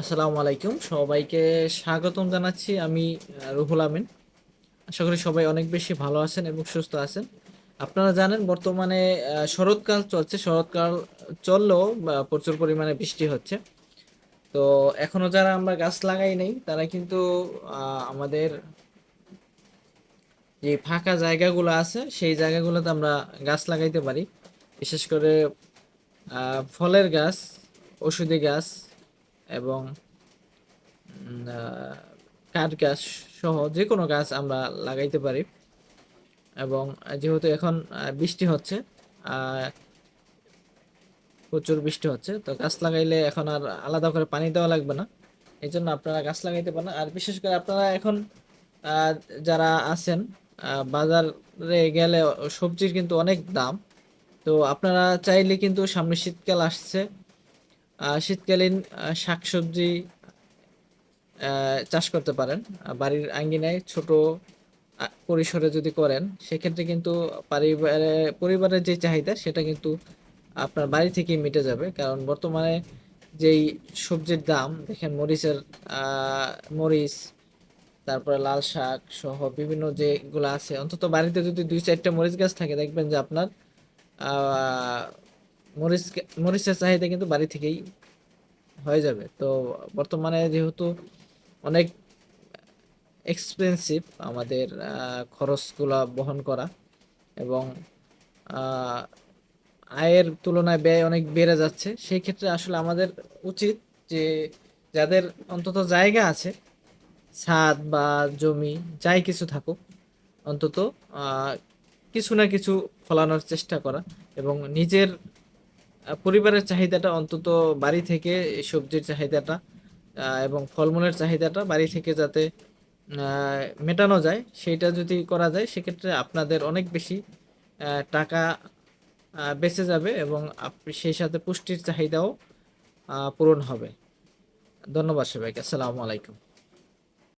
আসসালামু আলাইকুম। সবাইকে স্বাগতম জানাচ্ছি আমি রুহুল আমিন। আশা করি সবাই অনেক বেশি ভালো আছেন এবং সুস্থ আছেন। আপনারা জানেন, বর্তমানে শরৎকাল চলছে। শরৎকাল চললেও প্রচুর পরিমাণে বৃষ্টি হচ্ছে। তো এখনও যারা আমরা গাছ লাগাই নাই, তারা কিন্তু আমাদের যে ফাঁকা জায়গাগুলো আছে, সেই জায়গাগুলোতে আমরা গাছ লাগাইতে পারি। বিশেষ করে ফলের গাছ, ওষুধি গাছ এবং কাঠ গাছ সহ যে কোনো গাছ আমরা লাগাইতে পারি। এবং যেহেতু এখন বৃষ্টি হচ্ছে প্রচুর বৃষ্টি হচ্ছে, তো গাছ লাগাইলে এখন আর আলাদা করে পানি দেওয়া লাগবে না। এই জন্য আপনারা গাছ লাগাইতে পারেন। আর বিশেষ করে আপনারা এখন যারা আছেন বাজারে গেলে সবজির কিন্তু অনেক দাম। তো আপনারা চাইলে কিন্তু সামনে শীতকাল আসছে শীতকালীন শাকসবজি চাষ করতে পারেন। বাড়ির আঙ্গিনায় ছোট পরিসরে যদি করেন, সেক্ষেত্রে কিন্তু পরিবারে, পরিবারের যে চাহিদা, সেটা কিন্তু আপনার বাড়ি থেকেই মিটে যাবে। কারণ বর্তমানে যেই সবজির দাম, দেখেন মরিচের মরিচ, তারপরে লাল শাক সহ বিভিন্ন যেগুলো আছে, অন্তত বাড়িতে যদি দুই চারটা মরিচ গাছ থাকে, দেখবেন যে আপনার মরিচ মরিচের চাহিদা কিন্তু বাড়ি থেকেই হয়ে যাবে। তো বর্তমানে যেহেতু অনেক এক্সপেন্সিভ আমাদের খরচগুলা বহন করা এবং আয়ের তুলনায় ব্যয় অনেক বেড়ে যাচ্ছে, সেই ক্ষেত্রে আসলে আমাদের উচিত যে যাদের অন্তত জায়গা আছে, ছাদ বা জমি যাই কিছু থাকুক, অন্তত কিছু না কিছু ফলানোর চেষ্টা করা এবং নিজের পরিবারের চাহিদাটা অন্তত বাড়ি থেকে সবজির চাহিদাটা এবং ফলমূলের চাহিদাটা বাড়ি থেকে যাতে মেটানো যায়, সেইটা যদি করা যায়, সেক্ষেত্রে আপনাদের অনেক বেশি টাকা বেঁচে যাবে এবং সেই সাথে পুষ্টির চাহিদাও পূরণ হবে। ধন্যবাদ সবাইকে। আসসালামু আলাইকুম।